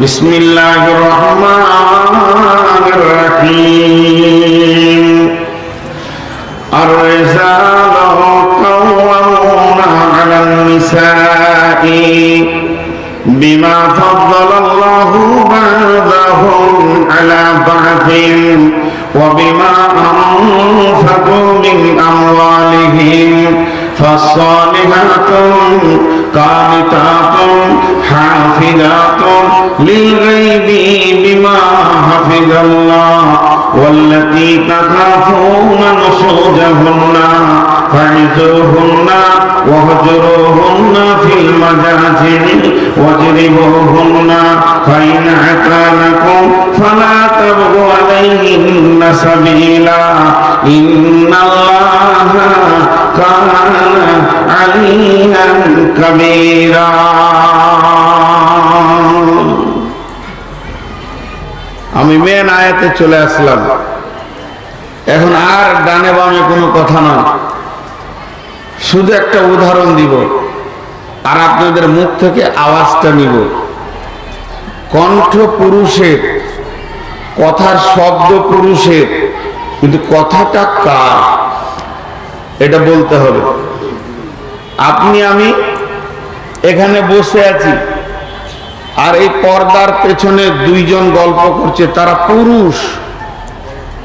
بسم الله الرحمن الرحيم الرجال قوامون على النساء بما فضل الله بعضهم على بعض وبما أنفقوا من أموالهم فالصالحات قانتات حافظات للغيب بما حفظ الله والتي تخافون نشوزهن فعزوهن واهجروهن في المجاجر واجربوهن فإن عتانكم فلا تبغوا عليهن سبيلا إن الله كان عليا كبيرا আমি মেন আয়াতে চলে আসলাম। এখন আর ডানে বামে কোনো কথা নয়। শুধু একটা উদাহরণ দিব আর আপনাদের মুখ থেকে আওয়াজটা নিব। কণ্ঠ পুরুষের, কথার শব্দ পুরুষের, কিন্তু কথাটা কার? এটা বলতে হবে। আপনি, আমি এখানে বসে আছি। আর এই পর্দার পেছনে দুইজন গল্প করছে, তারা পুরুষ।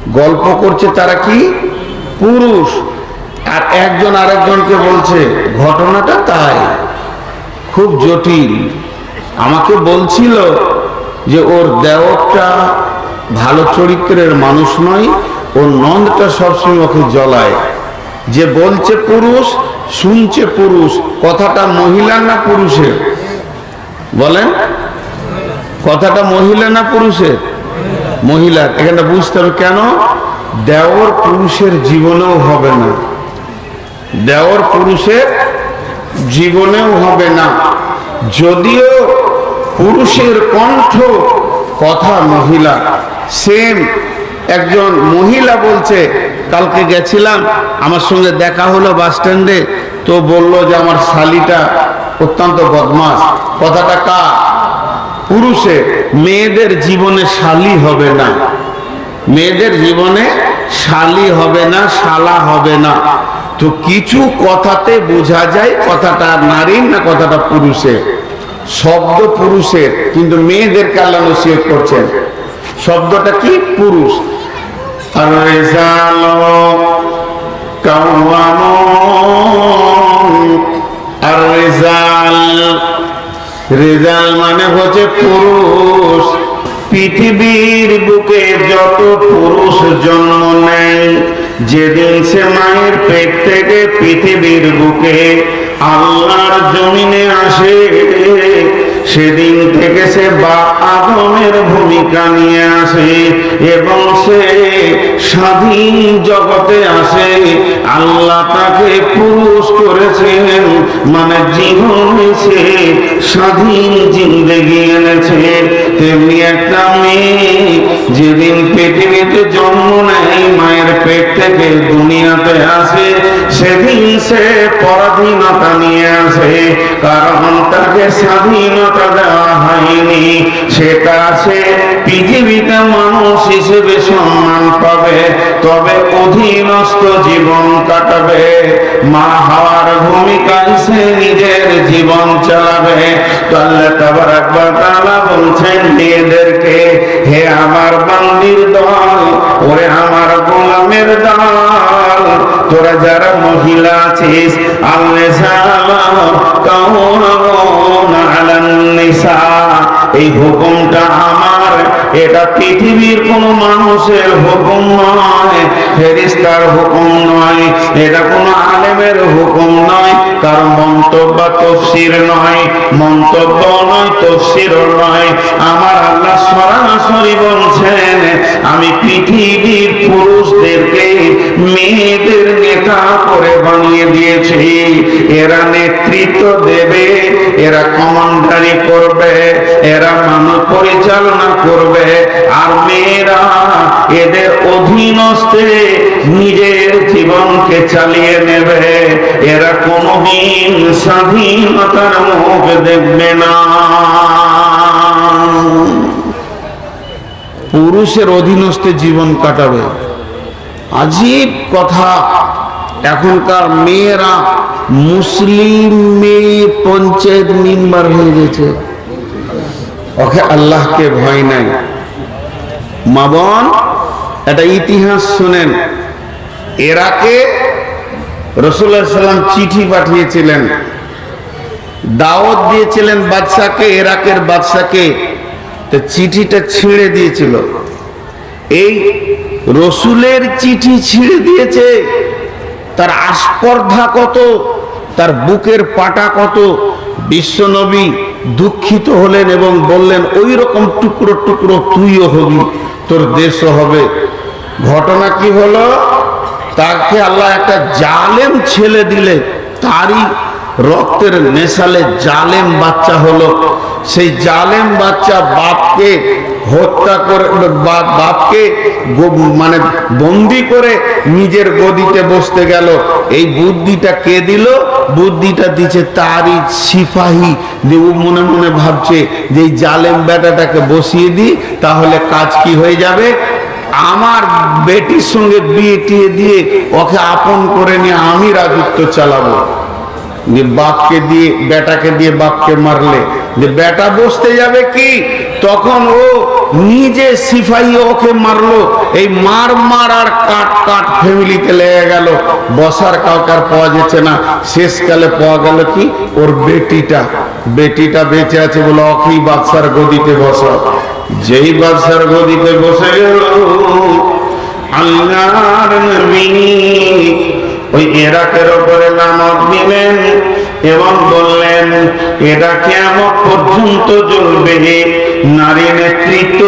গল্প করছে তারা কি? পুরুষ। আর একজন আরেকজনকে বলছে, ঘটনাটা তাই। খুব জটিল। আমাকে বলছিল যে ওর দেওরটা ভালো চরিত্রের মানুষ নয়, ওর নন্দটা সবসময় ওকে জ্বলায়। যে বলছে পুরুষ, শুনছে পুরুষ। কথাটা মহিলার না পুরুষের? বলেন। কথাটা মহিলা না পুরুষের? মহিলার এখানে বুঝতে হবে কেন? দেওর পুরুষের জীবনেও হবে না। দেওর পুরুষের জীবনেও হবে না। যদিও পুরুষের কণ্ঠ কথা মহিলা। সেম একজন মহিলা বলছে, কালকে গেছিলাম, আমার সঙ্গে দেখা হলো বাস স্ট্যান্ডে। তো বলল যে আমার শালিটা অত্যন্ত বদমাস কথাটা কা পুরুষে মেয়েদের জীবনে শালি হবে না। মেয়েদের জীবনে শালি হবে না, শালা হবে না। তো কিছু কথাতে বোঝা যায় কথাটা নারীর না কথাটা পুরুষের শব্দ পুরুষের, কিন্তু মেয়েদের আল্লাহ নসিহত করছেন। শব্দটা কি? পুরুষ। রেজালো হচ্ছে পুরুষ, পৃথিবীর বুকে যত পুরুষ জন্ম নেয়, যেদিন সে মায়ের পেট থেকে পৃথিবীর বুকে আল্লাহর জমিনে আসে, সেদিন থেকে সে বা আদমের ভূমিকা নিয়ে আসে এবং সে স্বাধীন জগতে আসে। আল্লাহ তাকে পুরুষ করেছেন মানে জীবন স্বাধীন জিন্দগি এনেছে। তেমনি একটা মেয়ে, যেদিন পৃথিবীতে জন্ম নেয়, মায়ের পেট থেকে দুনিয়াতে আসে। সেদিন সে পরাধীনতা নিয়ে আসে কারণ তাকে স্বাধীনতা দেওয়া হয়নি। সেটা সে পৃথিবীতে মানুষ হিসেবে সম্মান পাবে, তবে অধীনস্থ জীবন কাটাবে। মা হওয়ার ভূমিকায় সে নিজের জীবন চালাবে। তো আল্লাহ বলছেন, মেয়েদেরকে, হে আমার বান্দির দল, ওরে আমার গোলামের দল তোরা যারা মহিলা আছিস এই হুকুমটা আমার। এটা পৃথিবীর কোন মানুষের হুকুম নয় ফেরিস্তার হুকুম নয়, এটা কোন আলেমের হুকুম নয় তার মন্তব্য তফসির নয়, মন্তব্য নয়, তফসির নয়। আমার আল্লাহ সরাসরি বলছেন, আমি পৃথিবীর পুরুষদেরকে নেতা করে বানিয়ে দিয়েছি। এরা নেতৃত্ব দেবে, এরা কমান্ডারি করবে, এরা পরিচালনা করবে। আর মেয়েরা এদের অধীনস্থে নিজের জীবনকে চালিয়ে নেবে। এরা কোনদিন স্বাধীনতার মুখ দেখবে না। পুরুষের অধীনস্থে জীবন কাটাবে। আজীব কথা। এখনকার মেয়েরা মুসলিম মেয়ে পঞ্চায়েত মেম্বার হয়ে গেছে। ওকে আল্লাহকে ভয় নাই। মা বোন, একটা ইতিহাস শুনেন। এরাকে রসুল্লাহ সাল্লাম চিঠি পাঠিয়েছিলেন। দাওয়াত দিয়েছিলেন বাদশাকে, এরাকের বাদশাকে। তো চিঠিটা ছিঁড়ে দিয়েছিল। এই রসুলের চিঠি ছিঁড়ে দিয়েছে। তার আস্পর্ধা কত, তার বুকের পাটা কত, বিশ্বনবী দুঃখিত হলেন এবং বললেন ওই রকম টুকরো টুকরো তুইও হবি, তোর দেশও হবে। ঘটনা কি হলো? তাকে আল্লাহ একটা জালেম ছেলে দিলে, তারই রক্তের নেশালে জালেম বাচ্চা হলো। সেই জালেম বাচ্চা বাপকে হত্যা করে বাপকে মানে বন্দি করে নিজের গদিতে বসতে গেল। এই বুদ্ধিটা কে দিল? বুদ্ধিটা দিচ্ছে তারই সিপাহী। যে ও মনে মনে ভাবছে যে জালেম বেটাটাকে বসিয়ে দিই তাহলে কাজ কি হয়ে যাবে? আমার বেটির সঙ্গে বিয়ে টিয়ে দিয়ে ওকে আপন করে নিয়ে আমি রাজত্ব চালাবো। যে বাপকে দিয়ে, বেটাকে দিয়ে বাপকে মারলে যে বেটা বসতে যাবে কি? তখন ও নিজে সিপাহী ওকে মারলো। এই মার মার আর কাট কাট ফ্যামিলিতে লেগে গেল। বসার কাউকার পাওয়া যাচ্ছে না। শেষকালে পাওয়া গেল কি? ওর বেটিটা। বেটিটা বেঁচে আছে বলে অকেই বাদশার গদিতে বসা। যেই বাদশার গদিতে বসে গেল, আল্লাহর নবী ওই এরাকের ওপরে নামক দিলেন এবং বললেন এরা কেমন পর্যন্ত জ্বলবে নারী নেতৃত্ব।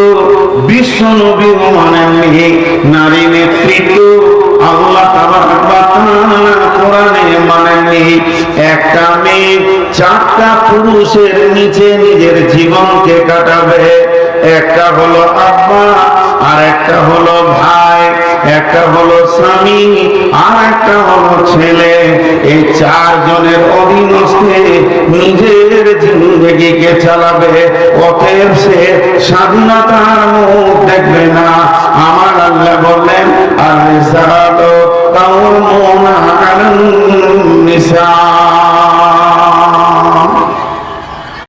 বিশ্ব নবী মানেননি নারী নেতৃত্ব, আল্লাহ কোরআনে মানেননি একটা মেয়ে চারটা পুরুষের নিচে নিজের জীবনকে কাটাবে। একটা হলো আব্বা আর একটা হলো ভাই। একটা হলো স্বামী আর একটা হলো ছেলে। এই চারজনের অধীনস্থে নিজের জিন্দগিকে চালাবে। অতএব সে স্বাধীনতার মুখ দেখবে না। আমার আল্লাহ বললেন আর নিসা।